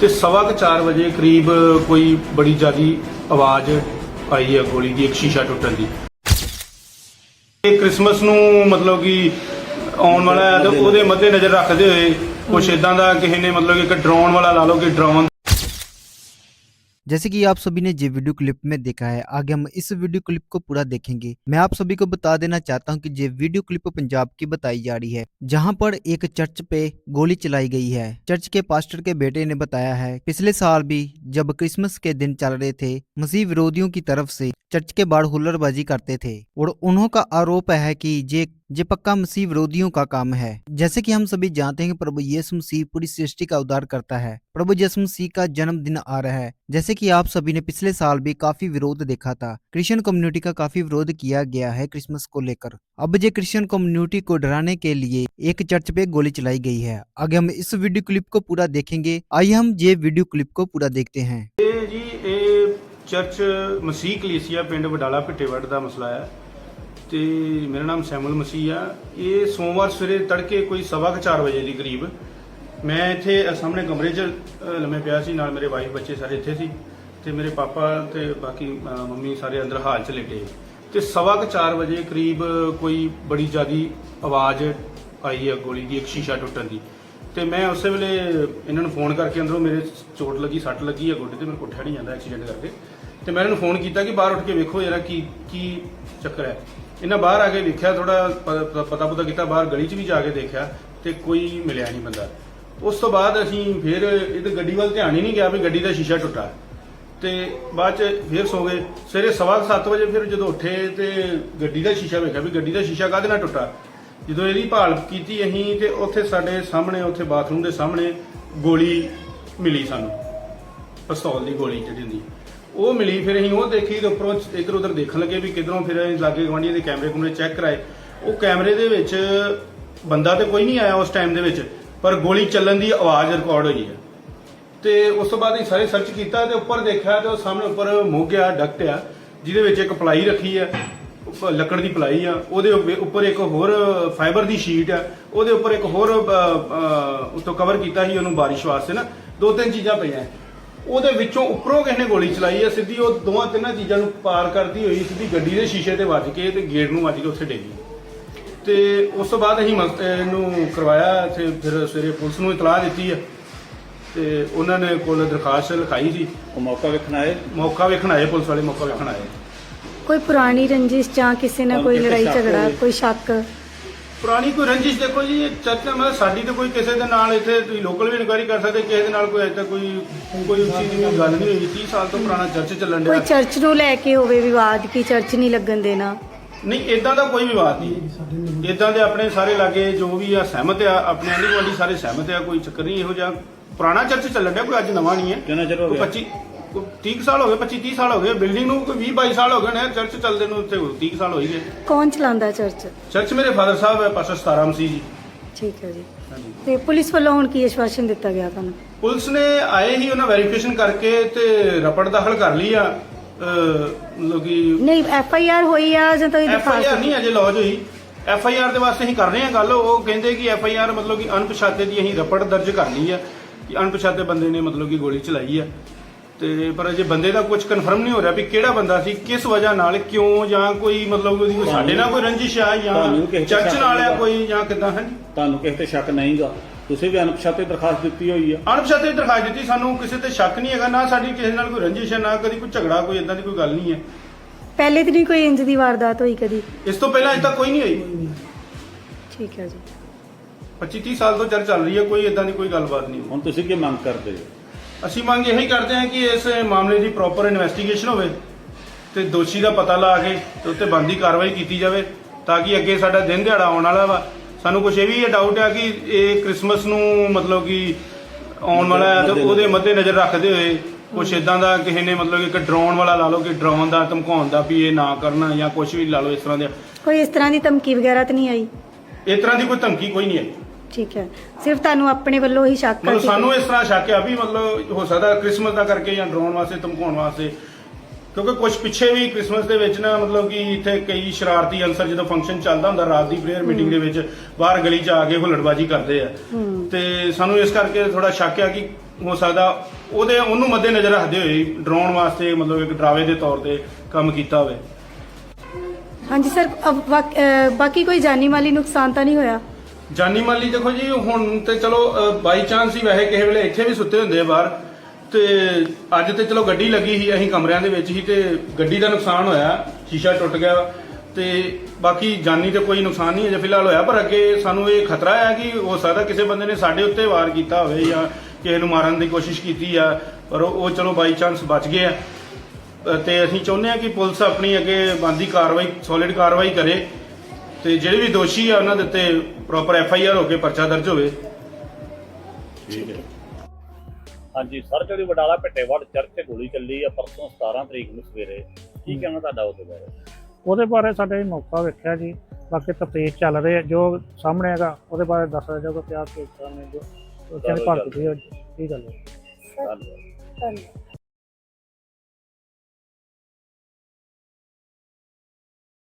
ਤੇ ਸਵਾ ਕੁ 4 ਵਜੇ ਕਰੀਬ ਕੋਈ ਬੜੀ ਜ਼ਿਆਦੀ ਆਵਾਜ਼ ਆਈ ਹੈ ਗੋਲੀ ਦੀ ਇੱਕ ਸ਼ੀਸ਼ਾ ਟੁੱਟਣ ਦੀ। ਇਹ ਕ੍ਰਿਸਮਸ ਨੂੰ ਮਤਲਬ ਕਿ ਆਉਣ ਵਾਲਾ ਹੈ ਤੇ ਉਹਦੇ ਮੱਦੇ ਨਜ਼ਰ ਰੱਖਦੇ ਹੋਏ ਕੁਛ ਇਦਾਂ ਦਾ ਕਿਸੇ ਨੇ ਮਤਲਬ ਕਿ ਇੱਕ ਡਰੋਨ ਵਾਲਾ ਲਾ ਲਓ ਕਿ ਡਰੋਨ जैसे कि आप सभी ने ये वीडियो क्लिप में देखा है, आगे हम इस वीडियो क्लिप को पूरा देखेंगे। मैं आप सभी को बता देना चाहता हूँ कि ये वीडियो क्लिप पंजाब की बताई जा रही है, जहाँ पर एक चर्च पे गोली चलाई गई है। चर्च के पास्टर के बेटे ने बताया है, पिछले साल भी जब क्रिसमस के दिन चल रहे थे, मसीह विरोधियों की तरफ़ से चर्च के बाहर हुल्लड़बाजी करते थे, और उन्हों का आरोप है कि ये ये पक्का मसीह विरोधियों का काम है। जैसे कि हम सभी जानते हैं कि प्रभु यीशु मसीह पूरी सृष्टि का उद्धार करता है। प्रभु यीशु मसीह का जन्मदिन आ रहा है। जैसे कि आप सभी ने पिछले साल भी काफ़ी विरोध देखा था। क्रिश्चियन कम्युनिटी का काफ़ी विरोध किया गया है क्रिसमस को लेकर। अब ये क्रिश्चियन कम्युनिटी को डराने के लिए एक चर्च पे गोली चलाई गई है। आगे हम इस वीडियो क्लिप को पूरा देखेंगे। आइए हम ये वीडियो क्लिप को पूरा देखते हैं। जी ए चर्च मसीह कलीसिया, पिंड वडाला पिटेवड़ का मसला है। ਤੇ ਮੇਰਾ ਨਾਮ ਸੈਮੂਅਲ ਮਸੀਹ ਆ। ਇਹ ਸੋਮਵਾਰ ਸਵੇਰੇ ਤੜਕੇ ਕੋਈ ਸਵਾ ਕੁ ਚਾਰ ਵਜੇ ਦੀ ਕਰੀਬ ਮੈਂ ਇੱਥੇ ਸਾਹਮਣੇ ਕਮਰੇ 'ਚ ਲੰਮੇ ਪਿਆ ਸੀ, ਨਾਲ ਮੇਰੇ ਵਾਈਫ ਬੱਚੇ ਸਾਰੇ ਇੱਥੇ ਸੀ ਤੇ ਮੇਰੇ ਪਾਪਾ ਤੇ ਬਾਕੀ ਮੰਮੀ ਸਾਰੇ ਅੰਦਰ ਹਾਲ 'ਚ ਲੇਟੇ। ਤੇ ਸਵਾ ਕੁ ਚਾਰ ਵਜੇ ਕਰੀਬ ਕੋਈ ਬੜੀ ਜ਼ਿਆਦੀ ਆਵਾਜ਼ ਆਈ ਹੈ ਗੋਲੀ ਦੀ, ਇੱਕ ਸ਼ੀਸ਼ਾ ਟੁੱਟਣ ਦੀ। ਤੇ ਮੈਂ ਉਸੇ ਵੇਲੇ ਇਹਨਾਂ ਨੂੰ ਫੋਨ ਕਰਕੇ ਅੰਦਰੋਂ ਮੇਰੇ ਚੋਟ ਲੱਗੀ, ਸੱਟ ਲੱਗੀ ਹੈ ਗੋਡੇ ਤੇ ਮੇਰੇ ਕੋਲ ਨਹੀਂ ਜਾਂਦਾ ਐਕਸੀਡੈਂਟ ਕਰਕੇ। ਤੇ ਮੈਂ ਇਹਨਾਂ ਨੂੰ ਫੋਨ ਕੀਤਾ ਕਿ ਬਾਹਰ ਉੱਠ ਕੇ ਵੇਖੋ ਜਰਾ ਕੀ ਕੀ ਚੱਕਰ ਹੈ। ਇਹਨਾਂ ਬਾਹਰ ਆ ਕੇ ਵੇਖਿਆ ਥੋੜਾ ਪਤਾ ਪਤਾ ਕੀਤਾ, ਬਾਹਰ ਗਲੀ 'ਚ ਵੀ ਜਾ ਕੇ ਦੇਖਿਆ ਤੇ ਕੋਈ ਮਿਲਿਆ ਨਹੀਂ ਬੰਦਾ। ਉਸ ਤੋਂ ਬਾਅਦ ਅਸੀਂ ਫਿਰ ਇਹਦੇ ਗੱਡੀ ਵੱਲ ਧਿਆਨ ਹੀ ਨਹੀਂ ਗਿਆ ਵੀ ਗੱਡੀ ਦਾ ਸ਼ੀਸ਼ਾ ਟੁੱਟਾ। ਤੇ ਬਾਅਦ ਚ ਫਿਰ ਸੋ ਗਏ। ਸਵੇਰੇ ਸਵਾ ਕੁ ਸੱਤ ਵਜੇ ਫਿਰ ਜਦੋਂ ਉੱਠੇ ਤੇ ਗੱਡੀ ਦਾ ਸ਼ੀਸ਼ਾ ਵੇਖਿਆ ਵੀ ਗੱਡੀ ਦਾ ਸ਼ੀਸ਼ਾ ਕਾਹਦੇ ਨਾਲ ਟੁੱਟਾ। ਜਦੋਂ ਇਹਦੀ ਭਾਲ ਕੀਤੀ ਅਸੀਂ ਤੇ ਉੱਥੇ ਸਾਡੇ ਸਾਹਮਣੇ, ਉੱਥੇ ਬਾਥਰੂਮ ਦੇ ਸਾਹਮਣੇ ਗੋਲੀ ਮਿਲੀ ਸਾਨੂੰ। ਪਿਸਤੌਲ ਦੀ ਗੋਲੀ ਜਿਹੜੀ ਹੁੰਦੀ। ਉਹ ਮਿਲੀ ਫਿਰ ਅਸੀਂ ਉਹ ਦੇਖੀ ਤੇ ਉੱਪਰੋਂ ਇੱਧਰ ਉੱਧਰ ਦੇਖਣ ਲੱਗੇ ਵੀ ਕਿਧਰੋਂ ਫਿਰ ਅਸੀਂ ਲਾਗੇ ਗਵਾਂਢੀਆਂ ਦੇ ਕੈਮਰੇ ਕੁਮਰੇ ਚੈੱਕ ਕਰਾਏ। ਉਹ ਕੈਮਰੇ ਦੇ ਵਿੱਚ ਬੰਦਾ ਤੇ ਕੋਈ ਨਹੀਂ ਆਇਆ ਉਸ ਟਾਈਮ ਦੇ ਵਿੱਚ ਪਰ ਗੋਲੀ ਚੱਲਣ ਦੀ ਆਵਾਜ਼ ਰਿਕਾਰਡ ਹੋਈ ਹੈ। ਤੇ ਉਸ ਤੋਂ ਬਾਅਦ ਅਸੀਂ ਸਾਰੇ ਸਰਚ ਕੀਤਾ ਤੇ ਉੱਪਰ ਦੇਖਿਆ ਤੇ ਉਹ ਸਾਹਮਣੇ ਉੱਪਰ ਮੋਗਿਆ ਡਕਟ ਆ ਜਿਹਦੇ ਵਿੱਚ ਇੱਕ ਪਲਾਈ ਰੱਖੀ ਆ ਲੱਕੜ ਦੀ ਪਲਾਈ ਆ ਉਹਦੇ ਉੱਪਰ- ਇੱਕ ਹੋਰ ਫਾਈਬਰ ਦੀ ਸ਼ੀਟ ਆ ਉਹਦੇ ਉੱਪਰ ਇੱਕ ਹੋਰ ਅ, ਕਵਰ ਕੀਤਾ ਸੀ ਉਹਨੂੰ ਬਾਰਿਸ਼ ਵਾਸਤੇ ਨਾ ਦੋ ਤਿੰਨ ਚੀਜ਼ਾਂ ਪਈਆਂ। ਉਹਦੇ ਵਿੱਚੋਂ ਉੱਪਰੋਂ ਕਿਸੇ ਨੇ ਗੋਲੀ ਚਲਾਈ ਆ ਸਿੱਧੀ ਉਹ ਦੋਵਾਂ ਤਿੰਨਾਂ ਚੀਜ਼ਾਂ ਨੂੰ ਪਾਰ ਕਰਦੀ ਹੋਈ ਸਿੱਧੀ ਗੱਡੀ ਦੇ ਸ਼ੀਸ਼ੇ ਤੇ ਵੱਜ ਕੇ ਤੇ ਗੇਟ ਨੂੰ ਵੱਜ ਕੇ ਉੱਥੇ ਡੇਗੀ ਤੇ ਉਸ ਤੋਂ ਬਾਅਦ ਅਸੀਂ ਮਸ- ਇਹਨੂੰ ਕਰਵਾਇਆ ਤੇ ਫਿਰ ਸਵੇਰੇ ਪੁਲਿਸ ਨੂੰ ਇਤਲਾਹ ਦਿੱਤੀ ਆ ਤੇ ਉਹਨਾਂ ਨੇ ਕੋਲ ਦਰਖਾਸਤ ਲਿਖਾਈ ਸੀ। ਉਹ ਮੌਕਾ ਵੇਖਣ ਆਏ? ਮੌਕਾ ਵੇਖਣ ਆਏ ਪੁਲਿਸ ਵਾਲੇ ਮੌਕਾ ਵੇਖਣ ਆਏ। ਕੋਈ ਪੁਰਾਣੀ ਰੰਜਿਸ਼ ਜਾਂ ਕਿਸੇ ਨਾਲ ਕੋਈ ਲੜਾਈ ਝਗੜਾ? ਕੋਈ ਸ਼ੱਕ? ਪੁਰਾਣੀ ਕੋਈ ਰੰਜਿਸ਼ ਦੇਖੋ ਜੀ ਇਹ ਚਰਚਾ ਮਤਲਬ ਸਾਡੀ ਤੇ ਕੋਈ ਕਿਸੇ ਦੇ ਨਾਲ ਇੱਥੇ ਤੁਸੀਂ ਲੋਕਲ ਵੀ ਇਨਕੁਆਇਰੀ ਕਰ ਸਕਦੇ ਕਿਸੇ ਦੇ ਨਾਲ ਕੋਈ ਅਜੇ ਤੱਕ ਕੋਈ ਕੋਈ ਉਸ ਚੀਜ਼ ਦੀ ਕੋਈ ਗੱਲ ਨਹੀਂ ਹੋਈ। 30 ਸਾਲ ਤੋਂ ਪੁਰਾਣਾ ਚਰਚ ਚੱਲਣ ਕੋਈ ਡਿਆ ਚਰਚ ਨੂੰ ਲੈ ਕੇ ਹੋਵੇ ਵਿਵਾਦ ਕਿ ਚਰਚ ਨਹੀਂ ਲੱਗਣ ਦੇਣਾ? ਨਹੀਂ ਇਦਾਂ ਦਾ ਕੋਈ ਵਿਵਾਦ ਨਹੀਂ। ਇਦਾਂ ਦੇ ਆਪਣੇ ਸਾਰੇ ਲਾਗੇ ਜੋ ਵੀ ਆ ਸਹਿਮਤ ਆ ਆਪਣੇ ਆਂਢੀ ਗੁਆਂਢੀ ਸਾਰੇ ਸਹਿਮਤ ਆ ਕੋਈ ਚੱਕਰ ਨਹੀਂ ਇਹੋ ਜਿਹਾ ਪੁਰਾਣਾ ਚਰਚ ਚੱਲਣ ਡਿਆ ਕੋਈ ਅੱਜ ਨਵਾਂ ਨਹੀਂ ਹੈ। ਕਿੰਨਾ ਚਿਰ ਹੋ ਕੋਈ ਗਿਆ? 25 ਕੋਈ 30 ਸਾਲ ਹੋ ਗਏ 25 30 ਸਾਲ ਹੋ ਗਏ ਬਿਲਡਿੰਗ ਨੂੰ ਕੋਈ 20 22 ਸਾਲ ਹੋ ਗਏ ਨੇ ਚਰਚ ਚੱਲਦੇ ਨੂੰ ਉੱਥੇ 30 ਸਾਲ ਹੋ ਹੀ। ਗਏ ਕੌਣ ਚਲਾਉਂਦਾ ਚਰਚ ਚਰਚ ਮੇਰੇ ਫਾਦਰ ਸਾਹਿਬ ਹੈ ਪਾਸਟਰ ਸਤਾਰਾਮ ਸੀ ਜੀ। ਠੀਕ ਹੈ ਜੀ। ਹਾਂਜੀ। ਤੇ ਪੁਲਿਸ ਵੱਲੋਂ ਹੁਣ ਕੀ ਆਸ਼ਵਾਸਨ ਦਿੱਤਾ ਗਿਆ ਤੁਹਾਨੂੰ? ਪੁਲਿਸ ਨੇ ਆਏ ਹੀ ਉਹਨਾਂ ਵੈਰੀਫਿਕੇਸ਼ਨ ਕਰਕੇ ਤੇ ਰਪੜ ਦਾਖਲ ਕਰ ਲਈ ਆ। ਅਹ, ਮਤਲਬ ਕਿ ਨਹੀਂ ਐਫ ਆਈ ਆਰ ਹੋਈ ਆ ਜਾਂ ਤਾਂ ਐਫ ਆਈ ਆਰ ਨਹੀਂ ਅਜੇ ਲੌਜ ਹੋਈ। ਐਫ ਆਈ ਆਰ ਦੇ ਵਾਸਤੇ ਅਸੀਂ ਕਰ ਰਹੇ ਹਾਂ ਗੱਲ। ਉਹ ਕਹਿੰਦੇ ਕਿ ਐਫ ਆਈ ਆਰ ਮਤਲਬ ਕਿ ਅਣਪਛਾਤੇ ਦੀ ਅਸੀਂ ਰਪੜ ਦਰਜ ਕਰ ਲਈ ਆ। ਕਿ ਅਣਪਛਾਤੇ ਬੰਦੇ ਨੇ ਮਤਲਬ ਕਿ ਗੋਲੀ ਚਲਾਈ ਆ। ਤੇ ਪਰ ਅਜੇ ਬੰਦੇ ਦਾ ਕੁਝ ਕਨਫਰਮ ਨਹੀਂ ਹੋ ਰਿਹਾ ਵੀ ਕਿਹੜਾ ਬੰਦਾ ਸੀ ਕਿਸ ਵਜ੍ਹਾ ਨਾਲ ਕਿਉਂ ਜਾਂ ਕੋਈ ਮਤਲਬ ਉਹਦੀ ਕੋਈ ਸਾਡੇ ਨਾਲ ਕੋਈ ਰੰਜਿਸ਼ ਆ ਜਾਂ ਤੁਹਾਨੂੰ ਕਿਸੇ ਤੇ ਚਰਚ ਸ਼ੱਕ ਨਾਲ ਆ ਨਹੀਂ ਕੋਈ ਜਾਂ ਕਿਦਾਂ ਹੈ ਤੁਹਾਨੂੰ ਕਿਸੇ ਤੇ ਸ਼ੱਕ ਨਹੀਂਗਾ। ਤੁਸੀਂ ਵੀ ਅਣਪਛਾਤੇ ਦਰਖਾਸਤ ਦਿੱਤੀ ਹੋਈ ਆ। ਅਣਪਛਾਤੇ ਦਰਖਾਸਤ ਦਿੱਤੀ ਸਾਨੂੰ ਕਿਸੇ ਤੇ ਸ਼ੱਕ ਨਹੀਂ ਹੈਗਾ ਨਾ ਸਾਡੀ ਕਿਸੇ ਨਾਲ ਕੋਈ ਰੰਜਿਸ਼ ਹੈ ਨਾ ਕਦੀ ਕੋਈ ਝਗੜਾ ਕੋਈ ਇਦਾਂ ਦੀ ਕੋਈ ਗੱਲ ਨਹੀਂ ਹੈ ਪਹਿਲੇ ਤੇ ਨਹੀਂ ਕੋਈ ਇੰਜ ਦੀ ਵਾਰਦਾਤ ਹੋਈ ਕਦੀ? ਇਸ ਤੋਂ ਪਹਿਲਾਂ ਅਜੇ ਤੱਕ ਕੋਈ ਨਹੀਂ ਹੋਈ। ਠੀਕ ਹੈ ਜੀ। 25 30 ਸਾਲ ਤੋਂ ਚਰਚ ਚੱਲ ਰਹੀ ਹੈ ਕੋਈ ਇਦਾਂ ਦੀ ਕੋਈ ਗੱਲਬਾਤ ਨਹੀਂ। ਹੁਣ ਤੁਸੀਂ ਕੀ ਮੰਗ ਕਰਦੇ ਹੋ? ਅਸੀਂ ਮੰਗ ਇਹੀ ਕਰਦੇ ਹਾਂ ਕਿ ਇਸ ਮਾਮਲੇ ਦੀ ਪ੍ਰੋਪਰ ਇਨਵੈਸਟੀਗੇਸ਼ਨ ਹੋਵੇ ਤੇ ਦੋਸ਼ੀ ਦਾ ਪਤਾ ਲਾ ਕੇ ਤੇ ਉੱਤੇ ਬੰਦੀ ਕਾਰਵਾਈ ਕੀਤੀ ਜਾਵੇ ਤਾਂ ਕਿ ਅੱਗੇ ਸਾਡਾ ਦਿਨ ਦਿਹਾੜਾ ਆਉਣ ਵਾਲਾ ਵਾ। ਸਾਨੂੰ ਕੁਝ ਇਹ ਵੀ ਡਾਊਟ ਹੈ ਕਿ ਇਹ ਕ੍ਰਿਸਮਸ ਨੂੰ ਮਤਲਬ ਕਿ ਆਉਣ ਵਾਲਾ ਹੈ ਤੇ ਉਹਦੇ ਮੱਦੇ ਨਜ਼ਰ ਰੱਖਦੇ ਹੋਏ ਕੁਝ ਇਦਾਂ ਦਾ ਕਿਸੇ ਨੇ ਮਤਲਬ ਇੱਕ ਡਰੋਨ ਵਾਲਾ ਲਾ ਲਓ ਕਿ ਡਰੋਨ ਦਾ ਧਮਕਾਉਣ ਦਾ ਵੀ ਇਹ ਨਾ ਕਰਨਾ ਜਾਂ ਕੁਝ ਵੀ ਲਾ ਲਓ ਇਸ ਤਰ੍ਹਾਂ ਦੇ। ਕੋਈ ਇਸ ਤਰ੍ਹਾਂ ਦੀ ਧਮਕੀ ਵਗੈਰਾ ਤਾਂ ਨਹੀਂ ਆਈ? ਇਸ ਤਰ੍ਹਾਂ ਦੀ ਕੋਈ ਧਮਕੀ ਕੋਈ ਨਹੀਂ ਆਈ। ਠੀਕ ਹੈ। ਸਿਰਫ ਤੁਹਾਨੂੰ ਆਪਣੇ ਵੱਲੋਂ ਹੀ ਸ਼ੱਕ ਮਤਲਬ ਸਾਨੂੰ ਇਸ ਤਰ੍ਹਾਂ ਸ਼ੱਕ ਆ ਵੀ ਮਤਲਬ ਹੋ ਸਕਦਾ ਕ੍ਰਿਸਮਸ ਦਾ ਕਰਕੇ ਜਾਂ ਡਰਾਉਣ ਵਾਸਤੇ ਧਮਕਾਉਣ ਵਾਸਤੇ। ਕਿਉਂਕਿ ਕੁਝ ਪਿੱਛੇ ਵੀ ਕ੍ਰਿਸਮਸ ਦੇ ਵਿੱਚ ਨਾ ਮਤਲਬ ਕਿ ਇੱਥੇ ਕਈ ਸ਼ਰਾਰਤੀ ਅਨਸਰ ਜਦੋਂ ਫੰਕਸ਼ਨ ਚੱਲਦਾ ਹੁੰਦਾ ਰਾਤ ਦੀ ਪ੍ਰੇਅਰ ਮੀਟਿੰਗ ਦੇ ਵਿੱਚ ਬਾਹਰ ਗਲੀ 'ਚ ਆ ਕੇ ਹੁੱਲੜਬਾਜੀ ਕਰਦੇ ਆ। ਤੇ ਸਾਨੂੰ ਇਸ ਕਰਕੇ ਥੋੜਾ ਸ਼ੱਕ ਆ ਕਿ ਹੋ ਸਕਦਾ ਉਹਦੇ ਉਹਨੂੰ ਮੱਦੇ ਨਜ਼ਰ ਰੱਖਦੇ ਹੋਏ ਡਰਾਉਣ ਵਾਸਤੇ ਮਤਲਬ ਇੱਕ ਡਰਾਵੇ ਦੇ ਤੌਰ ਤੇ ਕੰਮ ਕੀਤਾ ਹੋਵੇ। ਹਾਂਜੀ ਸਰ ਅਹ ਬਾਕੀ ਕੋਈ ਜਾਨੀ ਮਾਲੀ ਨੁਕਸਾਨ ਤਾਂ ਨਹੀਂ ਹੋਇਆ? ਜਾਨੀ ਮਾਲੀ ਦੇਖੋ ਜੀ ਹੁਣ ਤੇ ਚਲੋ ਬਾਈ ਚਾਂਸ ਹੀ ਵੈਸੇ ਕਿਸੇ ਵੇਲੇ ਇੱਥੇ ਵੀ ਸੁੱਤੇ ਹੁੰਦੇ ਆ ਬਾਹਰ। ਤੇ ਅੱਜ ਤੇ ਚਲੋ ਗੱਡੀ ਲੱਗੀ ਸੀ ਅਸੀਂ ਕਮਰਿਆਂ ਦੇ ਵਿੱਚ ਹੀ ਤੇ ਗੱਡੀ ਦਾ ਨੁਕਸਾਨ ਹੋਇਆ ਸ਼ੀਸ਼ਾ ਟੁੱਟ ਗਿਆ। ਤੇ ਬਾਕੀ ਜਾਨੀ ਤੇ ਕੋਈ ਨੁਕਸਾਨ ਨਹੀਂ ਅਜੇ ਫਿਲਹਾਲ ਹੋਇਆ ਪਰ ਅੱਗੇ ਸਾਨੂੰ ਇਹ ਖਤਰਾ ਹੈ ਕਿ ਹੋ ਸਕਦਾ ਕਿਸੇ ਬੰਦੇ ਨੇ ਸਾਡੇ ਉੱਤੇ ਵਾਰ ਕੀਤਾ ਹੋਵੇ ਜਾਂ ਕਿਸੇ ਨੂੰ ਮਾਰਨ ਦੀ ਕੋਸ਼ਿਸ਼ ਕੀਤੀ ਆ ਪਰ ਉਹ ਚਲੋ ਬਾਈ ਚਾਂਸ ਬਚ ਗਏ ਆ। ਅ, ਤੇ ਅਸੀਂ ਚਾਹੁੰਦੇ ਆ ਕਿ ਪੁਲਿਸ ਆਪਣੀ ਅੱਗੇ ਬੰਦੀ ਕਾਰਵਾਈ ਸੋਲਿਡ ਕਾਰਵਾਈ ਕਰੇ। ਤੇ ਜਿਹੜੇ ਵੀ ਦੋਸ਼ੀ ਆ ਉਹਨਾਂ ਦੇ ਉੱਤੇ ਪ੍ਰੋਪਰ ਐਫ ਆਈ ਆਰ ਹੋ ਕੇ ਪਰਚਾ ਦਰਜ ਹੋਵੇ। ਠੀਕ ਹੈ। ਹਾਂਜੀ ਸਰ ਜਿਹੜੀ ਵਡਾਲਾ ਭਿੱਟੇਵੜ ਚਰਚ 'ਚ ਗੋਲੀ ਚੱਲੀ ਆ ਪਰਸੋਂ 17 ਤਰੀਕ ਨੂੰ ਸਵੇਰੇ। ਕੀ ਕਹਿਣਾ ਤੁਹਾਡਾ ਉਹਦੇ ਬਾਰੇ? ਉਹਦੇ ਬਾਰੇ ਸਾਡੇ ਮੌਕਾ ਵੇਖਿਆ ਜੀ। ਬਾਕੀ ਤਫਤੀਸ਼ ਚੱਲ ਰਹੀ ਹੈ ਜੋ ਸਾਹਮਣੇ ਹੈਗਾ ਉਹਦੇ ਬਾਰੇ ਦੱਸ ਰਿਹਾ ਜੋ ਪਿਆਰ ਕੇ ਸਾਹਮਣੇ ਜੋ ਉਹ ਕਹਿੰਦੇ ਭਰ ਦਿੱਤੀ ਹੈ, ਕੀ ਗੱਲ ਹੈ ਧੰਨਵਾਦ।